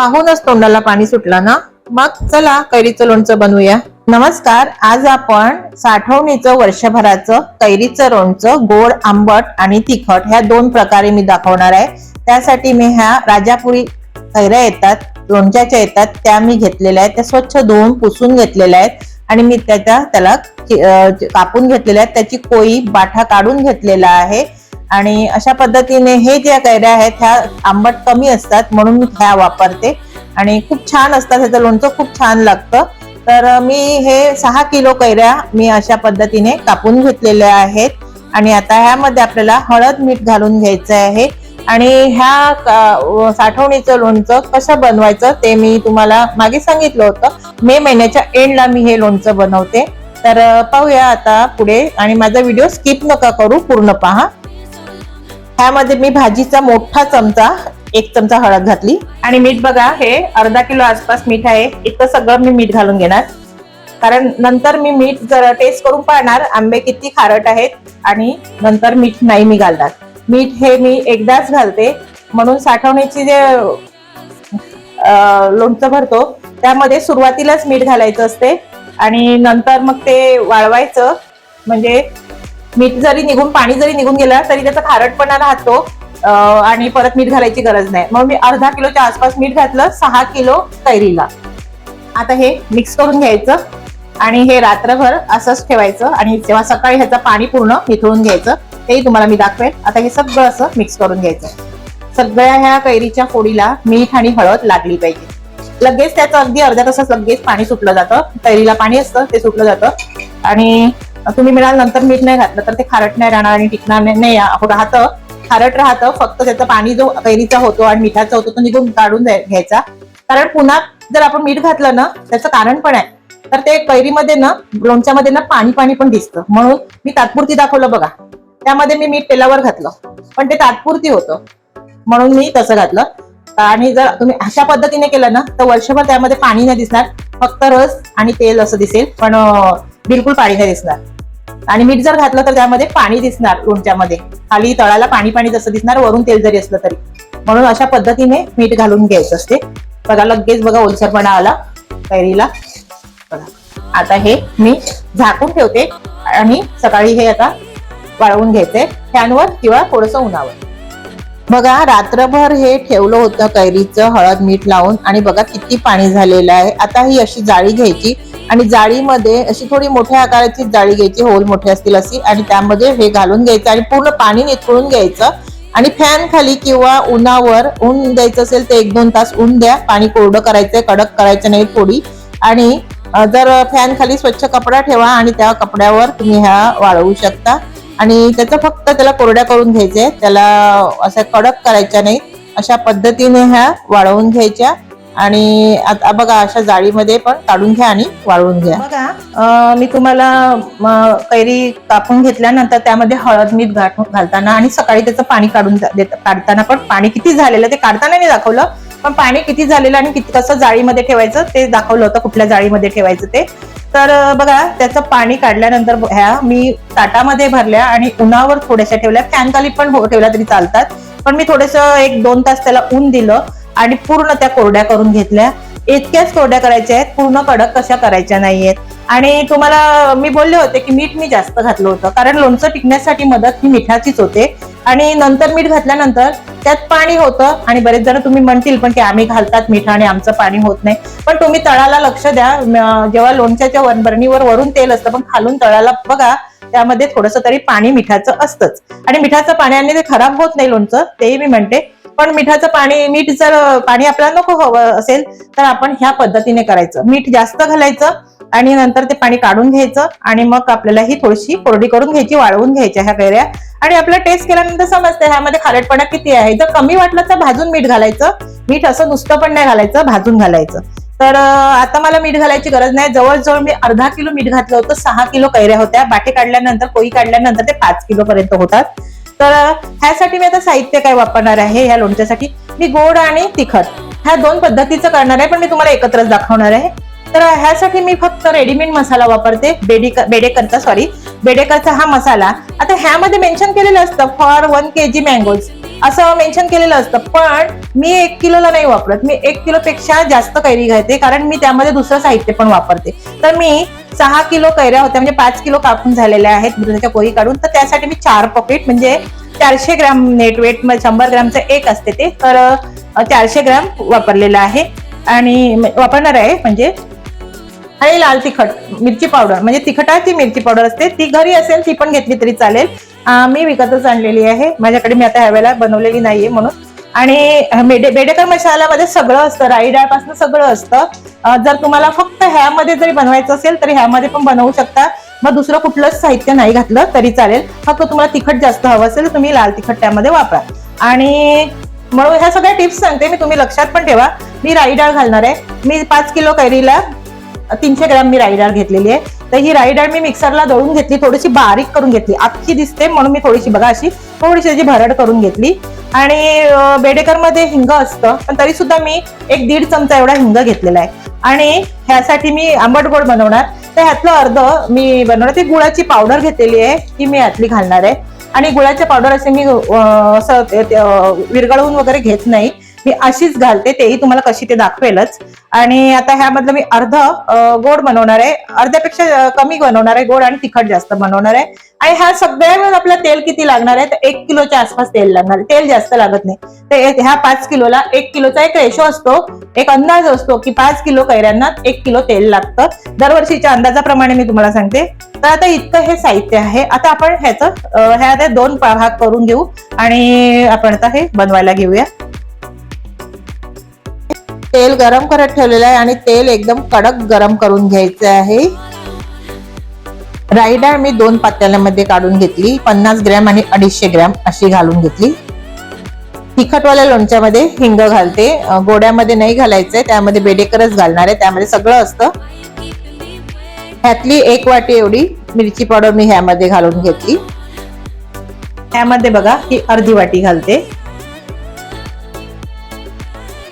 पाहूनच तोंडाला पाणी सुटलं ना? मग चला कैरीचं लोणचं बनवूया. नमस्कार आज आपण साठवणीचं वर्षभराचं कैरीचं लोणचं गोड आंबट आणि तिखट ह्या दोन प्रकारे मी दाखवणार आहे. त्यासाठी मी ह्या राजापुरी कैऱ्या येतात लोणच्याच्या येतात त्या मी घेतलेल्या आहेत. त्या स्वच्छ धुवून पुसून घेतलेल्या आहेत. आणि मी त्याच्या त्याला कापून घेतलेल्या आहेत. त्याची कोई बाठा काढून घेतलेला आहे. आणि अशा पद्धतीने हे ज्या कैऱ्या आहेत ह्या आंबट कमी असतात म्हणून मी ह्या वापरते. आणि खूप छान असतात ह्याचं लोणचं खूप छान लागतं. तर मी हे सहा किलो कैऱ्या मी अशा पद्धतीने कापून घेतलेल्या आहेत. आणि आता ह्यामध्ये आपल्याला हळद मीठ घालून घ्यायचं आहे. आणि ह्या साठवणीचं लोणचं कसं बनवायचं ते मी तुम्हाला मागे सांगितलं होतं. मे महिन्याच्या एंडला मी हे लोणचं बनवते. तर पाहूया आता पुढे. आणि माझा व्हिडिओ स्किप नका करू पूर्ण पहा. ह्यामध्ये मी भाजीचा मोठा चमचा एक चमचा हळद घातली. आणि मीठ बघा हे अर्धा किलो आसपास मीठ आहे. इतकं सगळं मी मीठ घालून घेणार. कारण नंतर मी मीठ जरा टेस्ट करून पाहणार आंबे किती खारट आहेत आणि नंतर मीठ नाही मी घालणार. मीठ हे मी एकदाच घालते. म्हणून साठवण्याची जे लोणचं भरतो त्यामध्ये सुरुवातीलाच मीठ घालायचं असते. आणि नंतर मग ते वाळवायचं. म्हणजे मीठ जरी निघून पाणी जरी निघून गेलं तरी त्याचा खारटपणा राहतो. आणि परत मीठ घालायची गरज नाही. मग मी अर्धा किलोच्या आसपास मीठ घातलं सहा किलो कैरीला. आता हे मिक्स करून घ्यायचं आणि हे रात्रभर असंच ठेवायचं आणि जेव्हा सकाळी ह्याचं पाणी पूर्ण निथळून घ्यायचं तेही तुम्हाला मी दाखवेन. आता हे सगळं असं मिक्स करून घ्यायचं. सगळ्या ह्या कैरीच्या फोडीला मीठ आणि हळद लागली पाहिजे. लगेच त्याचं अगदी अर्ध्या तासात लगेच पाणी सुटलं जातं. कैरीला पाणी असतं ते सुटलं जातं. आणि तुम्ही मिळाल नंतर मीठ नाही घातलं तर ते खारट नाही राहणार आणि टिकणार नाही. नाही राहतं. खारट राहतं फक्त त्याचं पाणी जो कैरीचा होतो आणि मिठाचा होतो तो निघून काढून घ्यायचा. कारण पुन्हा जर आपण मीठ घातलं ना त्याचं कारण पण आहे. तर ते कैरीमध्ये ना लोणच्यामध्ये ना पाणी पाणी पण दिसतं. म्हणून मी तात्पुरती दाखवलं बघा. त्यामध्ये मी मीठ तेलावर घातलं. पण ते तात्पुरती होतं. म्हणून मी तसं घातलं. आणि जर तुम्ही अशा पद्धतीने केलं ना तर वर्षभर त्यामध्ये पाणी नाही दिसणार. फक्त रस आणि तेल असं दिसेल. पण बिलकुल पाणी नाही दिसणार. आणि मीठ जर घातलं तर त्यामध्ये पाणी दिसणार लोणच्यामध्ये खाली तळाला पाणी पाणी जसं दिसणार वरून तेल जरी असलं तरी. म्हणून अशा पद्धतीने मीठ घालून घ्यायचं असते. बघा लगेच बघा ओलसरपणा आला कैरीला. बघा आता हे मी झाकून ठेवते आणि सकाळी हे आता वाळवून घ्यायचे. फॅनवर किंवा थोडस उन्हावर. बघा रात्रभर हे ठेवलं होतं कैरीचं हळद मीठ लावून. आणि बघा किती पाणी झालेलं आहे. आता ही अशी जाळी घ्यायची. आणि जाळीमध्ये अशी थोडी मोठ्या आकाराची जाळी घ्यायची. होल मोठे असतील अशी. आणि त्यामध्ये हे घालून घ्यायचं आणि पूर्ण पाणी निथळून घ्यायचं. आणि फॅन खाली किंवा उन्हावर ऊन द्यायचं असेल तर एक दोन तास ऊन द्या. पाणी कोरडं करायचंय कडक करायचं नाही थोडी. आणि जर फॅन खाली स्वच्छ कपडा ठेवा आणि त्या कपड्यावर तुम्ही ह्या वाळवू शकता. आणि त्याचं फक्त त्याला कोरड्या करून घ्यायचे त्याला असं कडक करायच्या नाही. अशा पद्धतीने ह्या वाळवून घ्यायच्या. आणि आता बघा अशा जाळीमध्ये पण काढून घ्या आणि वाळवून घ्या. बघा मी तुम्हाला कैरी कापून घेतल्यानंतर त्यामध्ये हळद मीठ घाट- घालताना आणि सकाळी त्याचं पाणी काढून काढताना पण पाणी किती झालेलं ते काढताना नाही दाखवलं पण पाणी किती झालेलं आणि किती कसं जाळीमध्ये ठेवायचं ते दाखवलं होतं कुठल्या जाळीमध्ये ठेवायचं ते. तर बघा त्याचं पाणी काढल्यानंतर ह्या मी ताटामध्ये भरल्या आणि उन्हावर थोड्याशा ठेवल्या. फॅन खाली पण हो, ठेवल्या तरी चालतात. पण मी थोडस एक दोन तास त्याला ऊन दिलं आणि पूर्ण त्या कोरड्या करून घेतल्या. इतक्याच कोरड्या करायच्या आहेत. पूर्ण कडक कशा करायच्या नाहीयेत. आणि तुम्हाला मी बोलले होते की मीठ मी जास्त घातलं होतं. कारण लोणचं टिकण्यासाठी मदत ही मिठाचीच होते. आणि नंतर मीठ घातल्यानंतर त्यात पाणी होतं आणि बरेच जण तुम्ही म्हणतील पण की आम्ही घालतात मीठ आणि आमचं पाणी होत नाही. पण तुम्ही तळाला लक्ष द्या. जेव्हा लोणच्याच्या वनबरणीवर वरून तेल असतं पण खालून तळाला बघा त्यामध्ये थोडस तरी पाणी मिठाचं असतंच. आणि मिठाचं पाण्याने ते खराब होत नाही लोणचं तेही मी म्हणते. पण मिठाचं पाणी मीठ जर पाणी आपल्याला नको हवं असेल तर आपण ह्या पद्धतीने करायचं. मीठ जास्त घालायचं आणि नंतर ते पाणी काढून घ्यायचं आणि मग आपल्याला ही थोडीशी कोरडी करून घ्यायची वाळवून घ्यायच्या ह्या कैऱ्या आणि आपल्या टेस्ट केल्यानंतर समजते ह्यामध्ये खारटपणा किती आहे? जर कमी वाटलं तर भाजून मीठ घालायचं. मीठ असं नुसतं पण नाही घालायचं भाजून घालायचं. तर आता मला मीठ घालायची गरज नाही. जवळजवळ मी अर्धा किलो मीठ घातलं होतं सहा किलो कैऱ्या होत्या. बाटे काढल्यानंतर कोई काढल्यानंतर ते पाच किलो पर्यंत होतात. तर ह्यासाठी मी आता साहित्य काय वापरणार आहे ह्या लोणच्यासाठी? मी गोड आणि तिखट. ह्या दोन पद्धतीचं करणार आहे पण मी तुम्हाला एकत्रच दाखवणार आहे. तर ह्यासाठी मी फक्त रेडीमेड मसाला वापरते. बेडेकर बेडेकरचा सॉरी बेडेकरचा हा मसाला. आता ह्यामध्ये मेन्शन केलेलं असतं for one K G mangoes असं मेन्शन केलेलं असतं. पण मी एक किलोला नाही वापरत. मी एक किलोपेक्षा जास्त कैरी घालते. कारण मी त्यामध्ये दुसरं साहित्य पण वापरते. तर मी सहा किलो कैऱ्या होत्या. म्हणजे पाच किलो कापून झालेल्या आहेत दुधाच्या कोळी काढून. तर त्यासाठी मी चार पॉकेट म्हणजे चारशे ग्रॅम नेट वेट शंभर ग्रॅमचं एक असते ते. तर चारशे ग्रॅम वापरलेलं आहे. आणि वापरणार आहे. म्हणजे आणि लाल तिखट मिरची पावडर. म्हणजे तिखटाची मिरची पावडर असते. ती घरी असेल ती पण घेतली तरी चालेल. मी विकतच आणलेली आहे. माझ्याकडे मी आता ह्यावेळेला बनवलेली नाहीये म्हणून. आणि बेडेकर मसाल्यामध्ये सगळं असतं. राई डाळपासून सगळं असतं. जर तुम्हाला फक्त ह्यामध्ये जरी बनवायचं असेल तर ह्यामध्ये पण बनवू शकता. मग दुसरं कुठलंच साहित्य नाही घातलं तरी चालेल. फक्त तुम्हाला तिखट जास्त हवं असेल तर तुम्ही लाल तिखट त्यामध्ये वापरा. आणि म्हणून ह्या सगळ्या टिप्स सांगते. मी तुम्ही लक्षात पण ठेवा. मी राई डाळ घालणार आहे. मी पाच किलो कैरीला तीनशे ग्रॅम मी राई डाळ घेतलेली आहे. तर ही राई डाळ मी मिक्सरला दळून घेतली थोडीशी बारीक करून घेतली. आखी दिसते म्हणून मी थोडीशी बघा अशी थोडीशी त्याची भरड करून घेतली. आणि बेडेकरमध्ये हिंग असतं पण तरी सुद्धा मी एक दीड चमचा एवढा हिंग घेतलेला आहे. आणि ह्यासाठी मी आंबट गोड बनवणार. तर ह्यातलं अर्ध मी बनवणार. ती गुळाची पावडर घेतलेली आहे ती मी यातली घालणार आहे. आणि गुळाच्या पावडर असे मी असं विरघळवून वगैरे घेत नाही. मी अशीच घालते तेही तुम्हाला कशी ते दाखवेलच. आणि आता ह्यामधलं मी अर्ध गोड बनवणार आहे. अर्ध्यापेक्षा कमी बनवणार आहे गोड आणि तिखट जास्त बनवणार आहे. आणि ह्या सगळ्यावर आपलं तेल किती लागणार आहे? तर एक किलोच्या आसपास तेल लागणार. आहे तेल जास्त लागत नाही. तर ह्या पाच किलोला एक किलोचा एक रेशो असतो. एक अंदाज असतो की पाच किलो कैऱ्यांना एक किलो तेल लागतं. दरवर्षीच्या अंदाजाप्रमाणे मी तुम्हाला सांगते. तर आता इतकं हे साहित्य आहे. आता आपण ह्याचं ह्या आता दोन भाग करून घेऊ. आणि आपण आता हे बनवायला घेऊया. तेल गरम करत ठेवलेलं आहे आणि तेल एकदम कडक गरम करून घ्यायचं आहे. राई डाळ मी दोन पातेल्यामध्ये काढून घेतली. पन्नास ग्रॅम आणि अडीचशे ग्रॅम अशी घालून घेतली. तिखटवाल्या लोणच्यामध्ये हिंग घालते. गोड्यामध्ये नाही घालायचंय त्यामध्ये बेडेकरच घालणार आहे. त्यामध्ये सगळं असतं. ह्यातली एक वाटी एवढी मिरची पावडर मी ह्यामध्ये घालून घेतली. ह्यामध्ये बघा ही अर्धी वाटी घालते.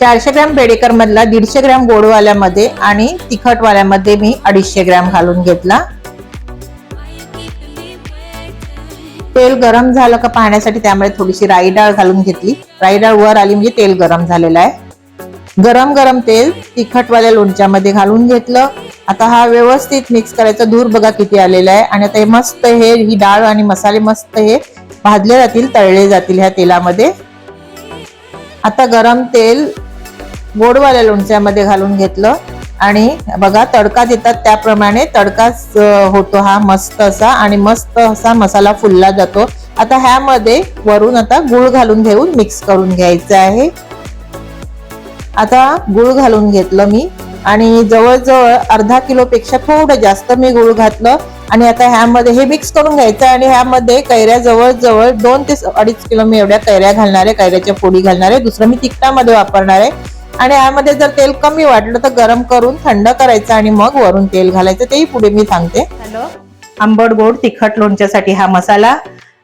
चारशे ग्रॅम बेडेकर मधला दीडशे ग्रॅम गोडवाल्यामध्ये आणि तिखटवाल्यामध्ये मी अडीचशे ग्रॅम घालून घेतला. तेल गरम झालं का पाहण्यासाठी त्यामध्ये थोडीशी राई डाळ घालून घेतली. राई डाळ वर आली म्हणजे तेल गरम झालेलं आहे. गरम गरम तेल तिखटवाल्या लोणच्यामध्ये घालून घेतलं. आता हा व्यवस्थित मिक्स करायचा. धूर बघा किती आलेला आहे. आणि आता हे मस्त हे ही डाळ आणि मसाले मस्त हे भाजले जातील तळले जातील ह्या तेलामध्ये. आता गरम तेल गोडवाल्या लोणच्यामध्ये घालून घेतलं. आणि बघा तडका देतात त्याप्रमाणे. तडकाच होतो हा मस्त असा. आणि मस्त असा मसाला फुलला जातो. आता ह्यामध्ये वरून आता गुळ घालून घेऊन मिक्स करून घ्यायचं आहे. आता गुळ घालून घेतलं मी. आणि जवळजवळ अर्धा किलोपेक्षा थोडं जास्त मी गुळ घातलं. आणि आता ह्यामध्ये हे मिक्स करून घ्यायचं आणि ह्यामध्ये कैऱ्या जवळजवळ दोन ते अडीच किलो मी एवढ्या कैऱ्या घालणार आहे. कैऱ्याच्या फोडी घालणार आहे. दुसरं मी तिखटामध्ये वापरणार आहे. आणि यामध्ये जर तेल कमी वाटलं तर गरम करून थंड करायचं आणि मग वरून तेल घालायचं. तेही पुढे मी सांगते. हॅलो. आंबट गोड तिखट लोणच्यासाठी हा मसाला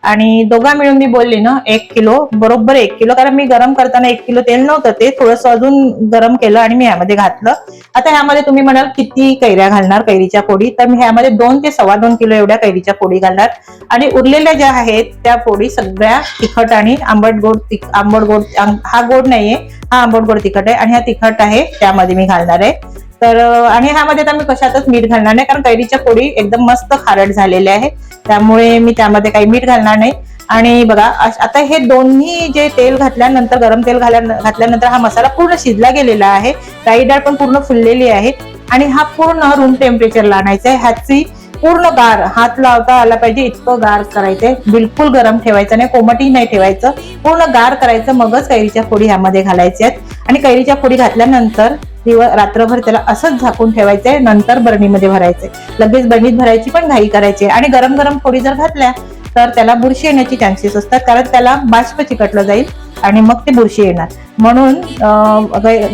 आणि दोघा मिळून मी बोलली ना एक किलो बरोबर एक किलो. कारण मी गरम करताना एक किलो तेल नव्हतं ते थोडंसं अजून गरम केलं आणि मी ह्यामध्ये घातलं. आता ह्यामध्ये तुम्ही म्हणाल किती कैऱ्या घालणार कैरीच्या फोडी? तर मी ह्यामध्ये दोन ते सव्वा दोन किलो एवढ्या कैरीच्या फोडी घालणार. आणि उरलेल्या ज्या आहेत त्या फोडी सगळ्या तिखट आणि आंबट गोड आंबट गोड हा गोड नाहीये हा आंबट गोड तिखट आहे. आणि हा तिखट आहे त्यामध्ये मी घालणार आहे. तर आणि ह्यामध्ये तर मी कशातच मीठ घालणार नाही कारण कैरीच्या पोळी एकदम मस्त खारट झालेल्या आहे. त्यामुळे मी त्यामध्ये काही मीठ घालणार नाही. आणि बघा आता हे दोन्ही जे तेल घातल्यानंतर गरम तेल घाल्या घातल्यानंतर हा मसाला पूर्ण शिजला गेलेला आहे. राई डाळ पण पूर्ण फुललेली आहे. आणि हा पूर्ण रूम टेम्परेचरला आणायचा आहे. ह्याची पूर्ण गार हात लावता आला पाहिजे इतकं गार करायचंय. बिलकुल गरम ठेवायचं नाही कोमटही नाही ठेवायचं. पूर्ण गार करायचं मगच कैरीच्या फोडी ह्यामध्ये घालायच्या आहेत. आणि कैरीच्या फोडी घातल्यानंतर दिवस रात्रभर त्याला असंच झाकून ठेवायचंय नंतर बरणीमध्ये भरायचंय लगेच बरणीत भरायची पण घाई करायची. आणि गरम गरम फोडी जर घातल्या तर त्याला बुरशी येण्याची चान्सेस असतात. कारण त्याला बाष्प चिकटलं जाईल आणि मग ते बुरशी येणार. म्हणून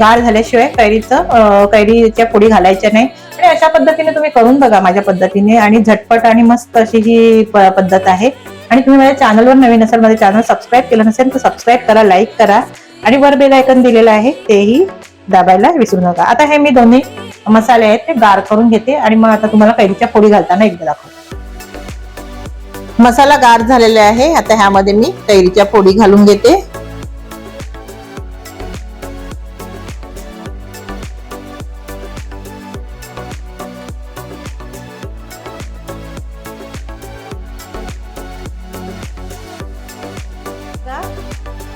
गार झाल्याशिवाय कैरीचं कैरीच्या फोडी घालायच्या नाही. आणि अशा पद्धतीने तुम्ही करून बघा माझ्या पद्धतीने. आणि झटपट आणि मस्त अशी ही पद्धत आहे. आणि तुम्ही माझ्या चॅनलवर नवीन असाल माझं चॅनल सबस्क्राईब केलं नसेल तर सबस्क्राईब करा लाईक करा. आणि वर बेल आयकन दिलेलं आहे तेही दाबायला विसरू नका. आता हे मी दोन्ही मसाले आहेत ते गार करून घेते आणि मग आता तुम्हाला कैरीच्या फोडी घालताना एकदा दाखवते. मसाला गार झालेला आहे. आता ह्यामध्ये मी कैरीच्या फोडी घालून घेते.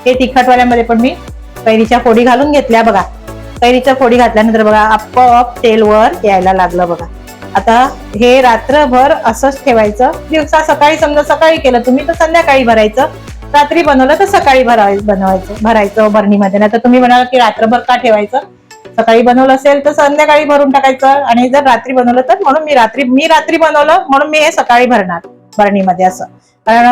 हे तिखटवाल्यामध्ये पण मी कैरीच्या फोडी घालून घेतल्या बघा. कैरीच्या फोडी घातल्यानंतर बघा आपोआप तेल वर यायला लागलं बघा. आता हे रात्रभर असंच ठेवायचं. दिवसा सकाळी समजा सकाळी केलं तुम्ही तर संध्याकाळी भरायचं. रात्री बनवलं तर सकाळी भराय बनवायचं भरायचं भरणीमध्ये नाही तर तुम्ही म्हणाल की रात्रभर का ठेवायचं? सकाळी बनवलं असेल तर संध्याकाळी भरून टाकायचं. आणि जर रात्री बनवलं तर म्हणून मी रात्री मी रात्री बनवलं म्हणून मी हे सकाळी भरणार भरणीमध्ये असं. कारण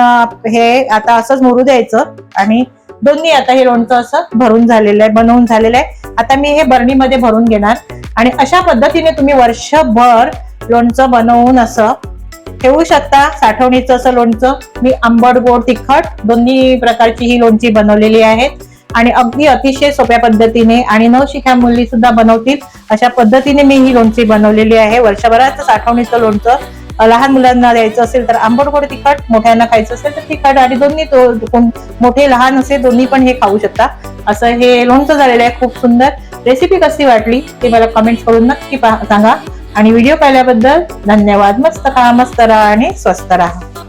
हे आता असंच मुरू द्यायचं. आणि दोन्ही आता हे लोणचं असं भरून झालेलं आहे बनवून झालेलं आहे. आता मी हे बरणीमध्ये भरून घेणार. आणि अशा पद्धतीने तुम्ही वर्षभर लोणचं बनवून असं ठेवू शकता. साठवणीचं असं लोणचं. मी आंबट गोड तिखट दोन्ही प्रकारची ही लोणची बनवलेली आहेत. आणि अगदी अतिशय सोप्या पद्धतीने आणि न शिक्या मुली सुद्धा बनवतील. अशा पद्धतीने मी ही लोणची बनवलेली आहे. वर्षभराचं साठवणीचं लोणचं. लहान मुलांना द्यायचं असेल तर आंबट गोड तिखट मोठ्यांना खायचं असेल तर तिखट आणि दोन्ही तो कोण- मोठे लहान असे दोन्ही पण हे खाऊ शकता. असं हे लोणचं झालेलं आहे खूप सुंदर. रेसिपी कशी वाटली ते मला कमेंट्स करून नक्की सांगा. आणि व्हिडिओ पाहिल्याबद्दल धन्यवाद. मस्त खा मस्त राहा आणि स्वस्त राहा.